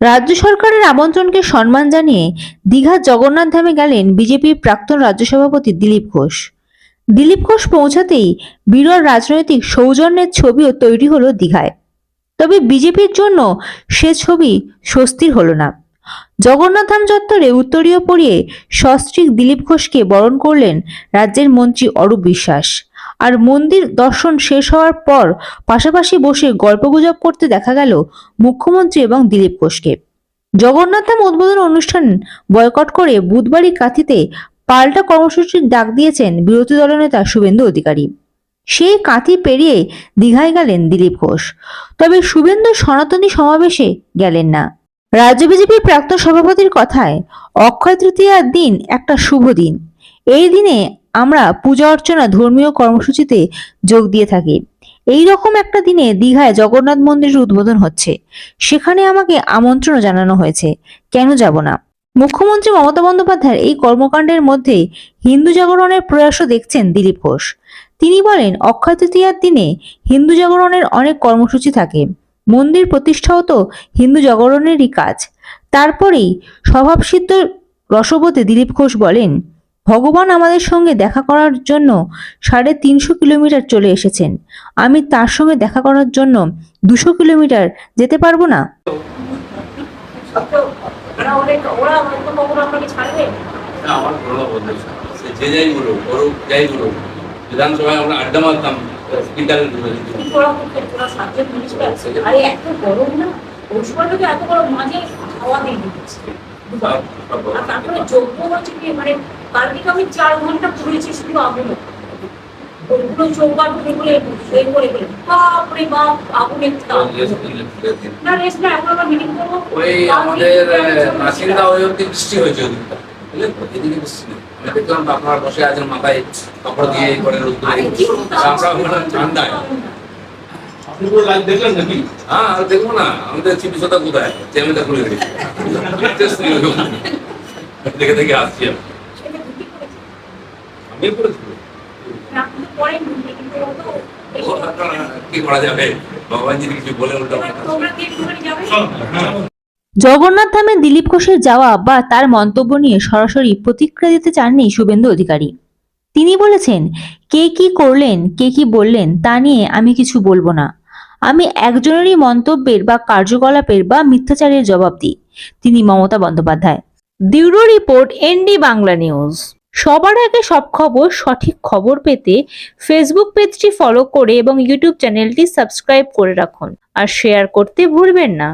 রাজ্য সরকারের আমন্ত্রণকে সম্মান জানিয়ে দীঘার জগন্নাথ ধামে গেলেন বিজেপির প্রাক্তন রাজ্য সভাপতি দিলীপ ঘোষ। দিলীপ ঘোষ পৌঁছাতেই বিরল রাজনৈতিক সৌজন্যের ছবিও তৈরি হলো দীঘায়। তবে বিজেপির জন্য সে ছবি স্বস্তির হলো না। জগন্নাথ ধাম চত্বরে উত্তরীয় পরিয়ে সস্ত্রীক দিলীপ ঘোষকে বরণ করলেন রাজ্যের মন্ত্রী অরূপ বিশ্বাস। আর মন্দির দর্শন শেষ হওয়ার পর পাশাপাশি বসে গল্পগুজব করতে দেখা গেল মুখ্যমন্ত্রী এবং দিলীপ ঘোষকে। জগন্নাথ ধাম উদ্বোধন অনুষ্ঠান বয়কট করে বুধবারই কাঁথিতে পাল্টা কর্মসূচির ডাক দিয়েছেন বিরোধী দলনেতা শুভেন্দু অধিকারী। সেই কাঁথি পেরিয়ে দীঘায় গেলেন দিলীপ ঘোষ। তবে শুভেন্দু সনাতনী সমাবেশে গেলেন না। রাজ্য বিজেপির প্রাক্তন সভাপতির কথায় অক্ষয় তৃতীয়ার দিন একটা শুভ দিন। এই দিনে আমরা পূজা অর্চনা ধর্মীয় কর্মসূচিতে যোগ দিয়ে থাকি। এই রকম একটা দিনে দীঘায় জগন্নাথ মন্দিরের উদ্বোধন হচ্ছে। সেখানে আমাকে আমন্ত্রণ জানানো হয়েছে। কেন যাব না? মুখ্যমন্ত্রী মমতা বন্দ্যোপাধ্যায়ের এই কর্মকাণ্ডের মধ্যে হিন্দু জাগরণের প্রয়াসও দেখছেন দিলীপ ঘোষ। তিনি বলেন, অক্ষয় তৃতীয়ার দিনে হিন্দু জাগরণের অনেক কর্মসূচি থাকে। মন্দির প্রতিষ্ঠাও তো হিন্দু জাগরণেরই কাজ। তারপরেই স্বভাবসিদ্ধ রসবতে দিলীপ ঘোষ বলেন ভগবান আমাদের সঙ্গে দেখা করার জন্য সাড়ে তিনশো কিলোমিটার চলে এসেছেন। আমি তার সঙ্গে দেখা করার জন্য দুশো কিলোমিটার যেতে পারব না? তো ওরা অনেক ওরা হয়তো কখনো আপনাকে ছাড়বে? না, আমার কোনো বলতে সে যে যাই বলুক করুক যাই বলুক বিধানসভায় আমরা আড্ডা মারতাম স্পিকারের দূরে কিন্তু ওরা করতে ওরা সাবজেক্ট জিনিসটা আরে এত গরম না? ওই সময় এত গরম মাঝে হাওয়া দিয়ে দিচ্ছে আর তারপরে যোগ্য হচ্ছে কি মানে কালকে আমি চার ঘণ্টা ঘুরেছি শুধু আগুনে ওইগুলো চৌকাট করে বলে এই করে বলে বাপরে বাপ আগুনের না রেস্ট না এখন আমরা মিটিং করব। ওই আমাদের নাসিন্দা ওই অব্দি বৃষ্টি হয়েছে ওদিকটা বুঝলেন এদিকে বৃষ্টি। নেই দেখলাম আপনারা বসে আছেন মাথায় কাপড় দিয়ে করে রোদ আমরা ওখানে ঠান্ডায়। দেখলেন নাকি? হ্যাঁ দেখব না। আমাদের চিকিৎসাটা কোথায়? চেমেটা খুলে জগন্নাথ ধামে দিলীপ ঘোষের যাওয়া বা তার মন্তব্য নিয়ে সরাসরি প্রতিক্রিয়া দিতে চাননি শুভেন্দু অধিকারী। তিনি বলেছেন, কে কি করলেন, কে কি বললেন তা নিয়ে আমি কিছু বলব না। আমি একজনেরই মন্তব্যের বা কার্যকলাপের বা মিথ্যাচারের জবাব দিই, তিনি মমতা বন্দ্যোপাধ্যায়। দিউরো রিপোর্ট, এনডি বাংলা নিউজ। সবার আগে সব খবর, সঠিক খবর পেতে ফেসবুক পেজটি ফলো করে এবং ইউটিউব চ্যানেলটি সাবস্ক্রাইব করে রাখুন। আর শেয়ার করতে ভুলবেন না।